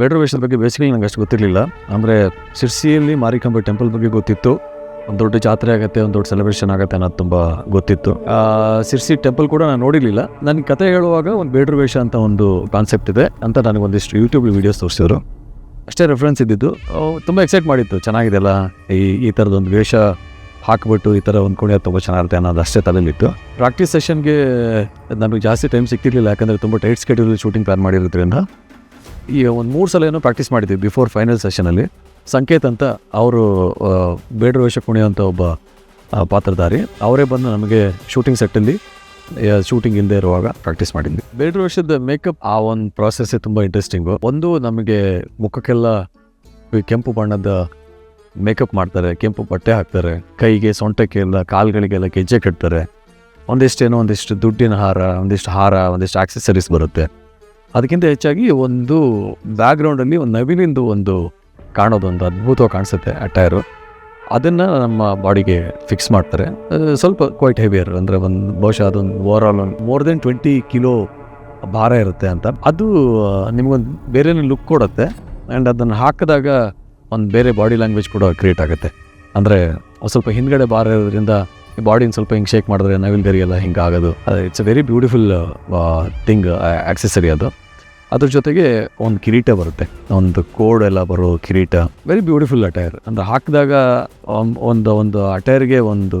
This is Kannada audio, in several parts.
ಬೇಡ್ರ ವೇಷದ ಬಗ್ಗೆ ಬೇಸಿಕಲಿ ನಂಗೆ ಅಷ್ಟು ಗೊತ್ತಿರಲಿಲ್ಲ. ಅಂದರೆ ಸಿರ್ಸಿಯಲ್ಲಿ ಮಾರಿಕಾಂಬೆ ಟೆಂಪಲ್ ಬಗ್ಗೆ ಗೊತ್ತಿತ್ತು. ಒಂದು ದೊಡ್ಡ ಜಾತ್ರೆ ಆಗುತ್ತೆ, ಒಂದು ದೊಡ್ಡ ಸೆಲೆಬ್ರೇಷನ್ ಆಗುತ್ತೆ ಅನ್ನೋದು ತುಂಬ ಗೊತ್ತಿತ್ತು. ಸಿರ್ಸಿ ಟೆಂಪಲ್ ಕೂಡ ನಾನು ನೋಡಿರಲಿಲ್ಲ. ನನ್ನ ಕತೆ ಹೇಳುವಾಗ ಒಂದು ಬೇಡ್ರ ವೇಷ ಅಂತ ಒಂದು ಕಾನ್ಸೆಪ್ಟ್ ಇದೆ ಅಂತ ನನಗೆ ಒಂದಿಷ್ಟು ಯೂಟ್ಯೂಬ್ ವೀಡಿಯೋಸ್ ತೋರಿಸಿದ್ರು. ಅಷ್ಟೇ ರೆಫರೆನ್ಸ್ ಇದ್ದಿದ್ದು. ತುಂಬ ಎಕ್ಸೈಟ್ ಮಾಡಿತ್ತು. ಚೆನ್ನಾಗಿದೆ ಅಲ್ಲ? ಈ ಈ ಥರದೊಂದು ವೇಷ ಹಾಕ್ಬಿಟ್ಟು ಈ ಥರ ಒಂದು ಕುಣಿಯೋದು ತುಂಬ ಚೆನ್ನಾಗಿರುತ್ತೆ ಅನ್ನೋದು ಅಷ್ಟೇ ತಲೆಯಲ್ಲಿತ್ತು. ಪ್ರಾಕ್ಟೀಸ್ ಸೆಷನ್ಗೆ ನಮಗೆ ಜಾಸ್ತಿ ಟೈಮ್ ಸಿಕ್ತಿರ್ಲಿಲ್ಲ ಯಾಕಂದರೆ ತುಂಬ ಟೈಟ್ ಸ್ಕೆಡ್ಯೂಲ್ ಶೂಟಿಂಗ್ ಪ್ಲಾನ್ ಮಾಡಿರೋದ್ರಿಂದ. ಈ ಒಂದು ಮೂರು ಸಲ ಏನೋ ಪ್ರಾಕ್ಟೀಸ್ ಮಾಡಿದ್ವಿ ಬಿಫೋರ್ ಫೈನಲ್ ಸೆಷನಲ್ಲಿ ಸಂಕೇತ್ ಅಂತ ಅವರು ಬೇಡರ ವೇಷ ಅಂತ ಒಬ್ಬ ಪಾತ್ರಧಾರಿ. ಅವರೇ ಬಂದು ನಮಗೆ ಶೂಟಿಂಗ್ ಸೆಟ್ಟಲ್ಲಿ ಶೂಟಿಂಗ್ ಇಲ್ಲದೆ ಇರುವಾಗ ಪ್ರಾಕ್ಟೀಸ್ ಮಾಡಿದ್ವಿ. ಬೇಡರ ವೇಷದ ಮೇಕಪ್ ಆ ಒಂದು ಪ್ರಾಸೆಸ್ಸೇ ತುಂಬ ಇಂಟ್ರೆಸ್ಟಿಂಗು ಒಂದು ನಮಗೆ ಮುಖಕ್ಕೆಲ್ಲ ಕೆಂಪು ಬಣ್ಣದ ಮೇಕಪ್ ಮಾಡ್ತಾರೆ, ಕೆಂಪು ಬಟ್ಟೆ ಹಾಕ್ತಾರೆ, ಕೈಗೆ ಸೊಂಟಕ್ಕೆಲ್ಲ ಕಾಲುಗಳಿಗೆಲ್ಲ ಗೆಜ್ಜೆ ಕಟ್ತಾರೆ. ಒಂದಿಷ್ಟೇನೋ ಒಂದಿಷ್ಟು ದುಡ್ಡಿನ ಹಾರ, ಒಂದಿಷ್ಟು ಹಾರ, ಒಂದಿಷ್ಟು ಆಕ್ಸೆಸರೀಸ್ ಬರುತ್ತೆ. ಅದಕ್ಕಿಂತ ಹೆಚ್ಚಾಗಿ ಒಂದು ಬ್ಯಾಕ್ಗ್ರೌಂಡಲ್ಲಿ ಒಂದು ನವಿಲಿಂದು ಒಂದು ಕಾಣೋದೊಂದು ಅದ್ಭುತವಾಗಿ ಕಾಣಿಸುತ್ತೆ ಅಟೈರು ಅದನ್ನು ನಮ್ಮ ಬಾಡಿಗೆ ಫಿಕ್ಸ್ ಮಾಡ್ತಾರೆ. ಸ್ವಲ್ಪ ಕ್ವೈಟ್ ಹೆವಿಯರ್ ಅಂದರೆ ಒಂದು ಬಹುಶಃ ಅದೊಂದು ಓವರ್ ಆಲ್ ಒಂದು ಮೋರ್ ದೆನ್ ಟ್ವೆಂಟಿ ಕಿಲೋ ಭಾರ ಇರುತ್ತೆ ಅಂತ. ಅದು ನಿಮಗೊಂದು ಬೇರೆನೇ ಲುಕ್ ಕೊಡುತ್ತೆ. ಆ್ಯಂಡ್ ಅದನ್ನು ಹಾಕಿದಾಗ ಒಂದು ಬೇರೆ ಬಾಡಿ ಲ್ಯಾಂಗ್ವೇಜ್ ಕೂಡ ಕ್ರಿಯೇಟ್ ಆಗುತ್ತೆ. ಅಂದರೆ ಸ್ವಲ್ಪ ಹಿಂದ್ಗಡೆ ಭಾರ ಇರೋದ್ರಿಂದ ಬಾಡಿನ ಸ್ವಲ್ಪ ಹಿಂಗೆ ಶೇಕ್ ಮಾಡಿದ್ರೆ ನವಿಲ್ಗರಿ ಎಲ್ಲ ಹಿಂಗೆ ಆಗೋದು. It's a very beautiful thing accessory ಅದು. ಅದ್ರ ಜೊತೆಗೆ ಒಂದು ಕಿರೀಟ ಬರುತ್ತೆ. ಒಂದು ಕೋಡ್ ಎಲ್ಲ ಬರೋ ಕಿರೀಟ. ವೆರಿ ಬ್ಯೂಟಿಫುಲ್ ಅಟೈರ್ ಅಂದರೆ ಹಾಕಿದಾಗ ಒಂದು ಒಂದು ಅಟೈರ್ಗೆ ಒಂದು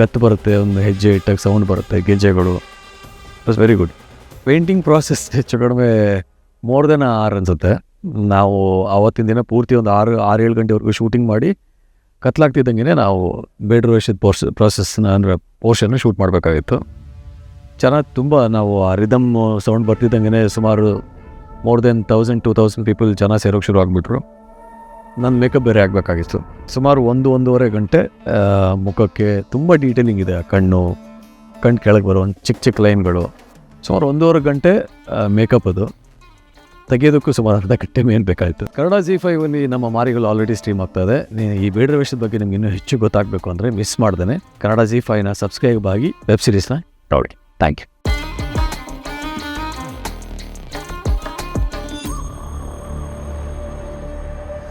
ಗತ್ತು ಬರುತ್ತೆ ಒಂದು ಹೆಜ್ಜೆ ಇಟ್ಟಾಗ ಸೌಂಡ್ ಬರುತ್ತೆ ಗೆಜ್ಜೆಗಳು. It's very good painting process ಹೆಚ್ಚು ಕಡಿಮೆ ಮೋರ್ ದೆನ್ ಆರ್ ಅನ್ಸುತ್ತೆ. ನಾವು ಆವತ್ತಿನ ದಿನ ಪೂರ್ತಿ ಒಂದು ಆರು ಆರು ಏಳು ಗಂಟೆವರೆಗೂ ಶೂಟಿಂಗ್ ಮಾಡಿ ಕತ್ಲಾಗ್ತಿದ್ದಂಗೆ ನಾವು ಬೆಡ್ ರೋಷದ ಪೋರ್ಸ್ ಪ್ರಾಸೆಸ್ನ ಅಂದರೆ ಪೋರ್ಷನ್ನ ಶೂಟ್ ಮಾಡಬೇಕಾಗಿತ್ತು. ಚೆನ್ನಾಗಿ ತುಂಬ ನಾವು ಆ ರಿದಮ್ ಸೌಂಡ್ ಬರ್ತಿದ್ದಂಗೆ ಸುಮಾರು more than thousand two thousand people ಜನ ಸೇರೋಕ್ಕೆ ಶುರು ಆಗಿಬಿಟ್ರು. ನನ್ನ ಮೇಕಪ್ ಬೇರೆ ಆಗಬೇಕಾಗಿತ್ತು. ಸುಮಾರು ಒಂದು, ಒಂದೂವರೆ ಗಂಟೆ ಮುಖಕ್ಕೆ ತುಂಬ ಡೀಟೇಲಿಂಗ್ ಇದೆ ಆ ಕಣ್ಣು ಕಣ್ಣು ಕೆಳಗೆ ಬರೋ ಒಂದು ಚಿಕ್ಕ ಚಿಕ್ಕ ಲೈನ್ಗಳು ಸುಮಾರು ಒಂದೂವರೆ ಗಂಟೆ ಮೇಕಪ್ ಅದು. ತೆಗೆಯೋದಕ್ಕೂ ಸುಮಾರು ಅರ್ಧ ಗಂಟೆ ಮೇನ್ ಬೇಕಾಯಿತು. ಕನ್ನಡ ಜಿ ಫೈವಲ್ಲಿ ನಮ್ಮ ಮಾರಿಗಳು ಆಲ್ರೆಡಿ ಸ್ಟ್ರೀಮ್ ಆಗ್ತಾ ಇದೆ. ನೀ- ಈ ಬೇಡ್ರ ವೇಷದ ಬಗ್ಗೆ ನಿಮ್ಗೆ ಇನ್ನೂ ಹೆಚ್ಚು ಗೊತ್ತಾಗಬೇಕು ಅಂದರೆ ಮಿಸ್ ಮಾಡ್ದೇನೆ. ಕನ್ನಡ ಜಿ ಫೈವ್ನ ಸಬ್ಸ್ಕ್ರೈಬ್ ಆಗಿ ವೆಬ್ ಸೀರೀಸ್ನ ನೋಡಿ. Thank you